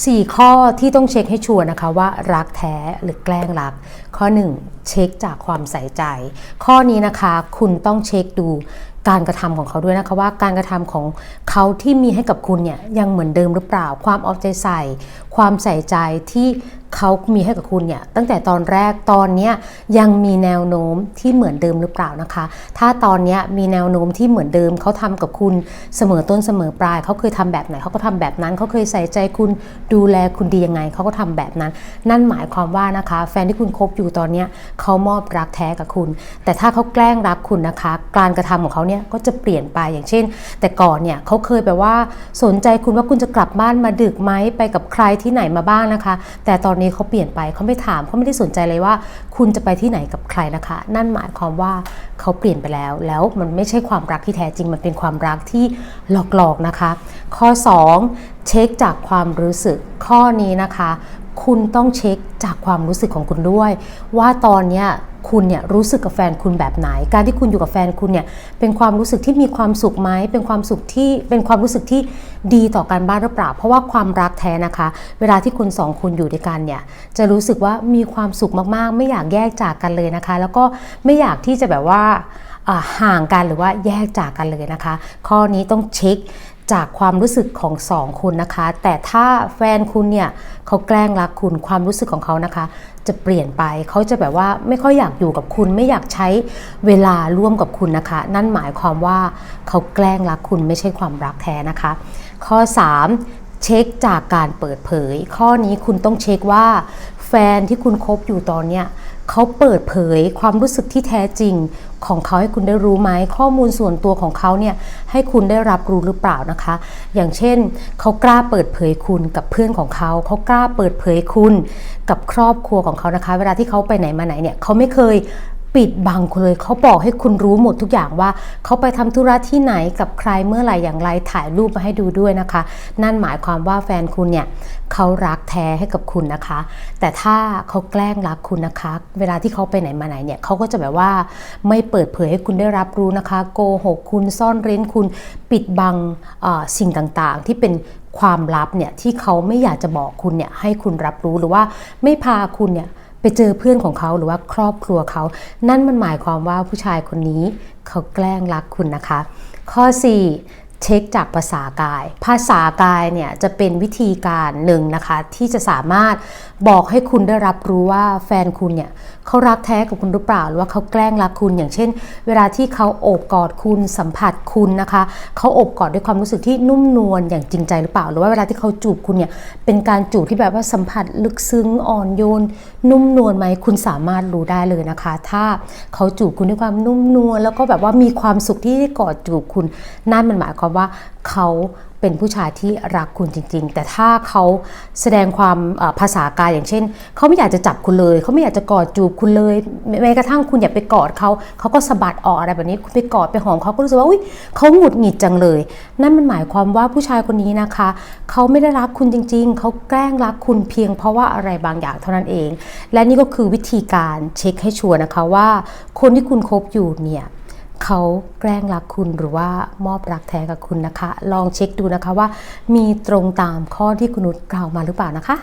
4 ข้อที่ต้องเช็คให้ชัวร์นะคะว่ารักแท้หรือแกล้งรัก ข้อ 1 เช็คจากความใส่ใจ ข้อนี้นะคะคุณต้องเช็คดูการกระทำของเขาด้วยนะคะว่าการกระทำของเขาที่มีให้กับคุณเนี่ยยังเหมือนเดิมหรือเปล่า ความเอาใจใส่ ความใส่ใจที่เขามีให้กับคุณเนี่ยตั้งแต่ตอนแรกตอนนี้ยังมีแนวโน้มที่เหมือนเดิมหรือเปล่านะคะ ถ้าตอนนี้มีแนวโน้มที่เหมือนเดิมเขาทำกับคุณเสมอต้นเสมอปลายเขาเคยทำแบบไหนเขาก็ทำแบบนั้นเขาเคยใส่ใจคุณ ดูแลคุณดียังไงเขาก็ทำแบบนั้น นั่นหมายความว่านะคะ แฟนที่คุณคบอยู่ตอนเนี้ยเขามอบรักแท้กับคุณ แต่ถ้าเขาแกล้งรักคุณนะคะ การกระทำของเขาเนี่ยก็จะเปลี่ยนไปอย่างเช่น แต่ก่อนเนี่ยเขาเคยแบบว่าสนใจคุณว่าคุณจะกลับบ้านมาดึกไหมไปกับใครที่ไหนมาบ้างนะคะ แต่ตอนนี้เขาเปลี่ยนไปเขาไม่ถามเขาไม่ได้สนใจเลยว่า คุณจะไปที่ไหนกับใครนะคะ นั่นหมายความว่าเขาเปลี่ยนไปแล้ว แล้วมันไม่ใช่ความรักที่แท้จริงมันเป็นความรักที่หลอกๆนะคะ ข้อ 2 เช็คจากความรู้สึกข้อนี้นะคะ คุณต้องเช็คจากความรู้สึกของคุณด้วย ว่าตอนเนี้ยคุณเนี่ยรู้สึกกับแฟนคุณแบบไหน การที่คุณอยู่กับแฟนคุณเนี่ยเป็นความรู้สึกที่มีความสุขไหมเป็นความสุขที่เป็นความรู้สึกที่ดีต่อกันบ้างหรือเปล่า เพราะว่าความรักแท้นะคะ เวลาที่คุณสองคนอยู่ด้วยกันเนี่ยจะรู้สึกว่ามีความสุขมากๆ ไม่อยากแยกจากกันเลยนะคะ แล้วก็ไม่อยากที่จะแบบว่าอ่าห่างกันหรือว่าแยกจากกันเลยนะคะ ข้อนี้ต้องเช็ค จากความรู้สึกของสองคุณนะคะ แต่ถ้าแฟนคุณเนี่ยเขาแกล้งรักคุณความรู้สึกของเขานะคะ จะเปลี่ยนไปเขาจะแบบว่าไม่ค่อยอยากอยู่กับคุณ ไม่อยากใช้เวลาร่วมกับคุณนะคะ นั่นหมายความว่าเขาแกล้งรักคุณไม่ใช่ความรักแท้นะคะ ข้อ 3 เช็คจากการเปิดเผย ข้อนี้คุณต้องเช็คว่าแฟนที่คุณคบอยู่ตอนเนี้ย เขาเปิดเผยความรู้สึกที่แท้จริงของเขาให้คุณได้รู้ไหมข้อมูลส่วนตัวของเขาเนี่ยให้คุณได้รับรู้หรือเปล่านะคะ อย่างเช่น เขากล้าเปิดเผยคุณกับเพื่อนของเขา เขากล้าเปิดเผยคุณกับครอบครัวของเขานะคะ เวลาที่เขาไปไหนมาไหนเนี่ยเขาไม่เคย ปิดบังคุณเลยเขาบอกให้คุณรู้หมดทุกอย่างว่าเขาไปทำธุระที่ไหนกับใครเมื่อไหร่อย่างไรถ่ายรูปมาให้ดูด้วยนะคะ นั่นหมายความว่าแฟนคุณเนี่ยเขารักแท้ให้กับคุณนะคะ แต่ถ้าเขาแกล้งรักคุณนะคะ เวลาที่เขาไปไหนมาไหนเนี่ยเขาก็จะแบบว่าไม่เปิดเผยให้คุณได้รับรู้นะคะ โกหกคุณซ่อนเร้นคุณปิดบังสิ่งต่างๆ ที่เป็นความลับเนี่ยที่เขาไม่อยากจะบอกคุณเนี่ยให้คุณรับรู้หรือว่าไม่พาคุณเนี่ย ไปเจอเพื่อนของเขาหรือว่าครอบครัวเขา นั่นมันหมายความว่าผู้ชายคนนี้เขาแกล้งรักคุณนะคะ ข้อ 4 เช็คจากภาษากาย ภาษากายเนี่ยจะเป็นวิธีการหนึ่งนะคะที่จะสามารถบอกให้คุณได้รับรู้ว่าแฟนคุณเนี่ยเขารักแท้กับคุณหรือเปล่าหรือว่าเขาแกล้งรักคุณ อย่างเช่น เวลาที่เขาโอบกอดคุณสัมผัสคุณนะคะเขาโอบกอดด้วยความรู้สึกที่นุ่มนวลอย่างจริงใจหรือเปล่า หรือว่าเวลาที่เขาจูบคุณเนี่ยเป็นการจูบที่แบบว่าสัมผัสลึกซึ้งอ่อนโยน นุ่มนวลไหมคุณสามารถรู้ได้เลยนะคะ ถ้าเขาจูบคุณด้วยความนุ่มนวลแล้วก็แบบว่ามีความสุขที่ได้กอดจูบคุณนั่นมันหมายความว่าเขาเป็นผู้ชายที่รักคุณจริง ๆ แต่ถ้าเขาแสดงความภาษากายอย่างเช่น เขาไม่อยากจะจับคุณเลย เขาไม่อยากจะกอดจูบคุณเลยแม้แม้กระทั่งคุณอยากไปกอดเขา เขาก็สะบัดออกอะไรแบบนี้ คุณไปกอดไปหอมเขาก็รู้สึกว่าอุ้ยเขาหงุดหงิดจังเลย นั่นมันหมายความว่าผู้ชายคนนี้นะคะ เขาไม่ได้รักคุณจริง ๆ เขาแกล้งรักคุณเพียงเพราะว่าอะไรบางอย่างเท่านั้นเอง และนี่ก็คือวิธีการเช็คให้ชัวร์นะคะว่า คนที่คุณคบอยู่เนี่ย เขาแกล้งรักคุณหรือว่ามอบรักแท้กับคุณนะคะ ลองเช็คดูนะคะว่ามีตรงตามข้อที่คุณนุชกล่าวมาหรือเปล่านะคะ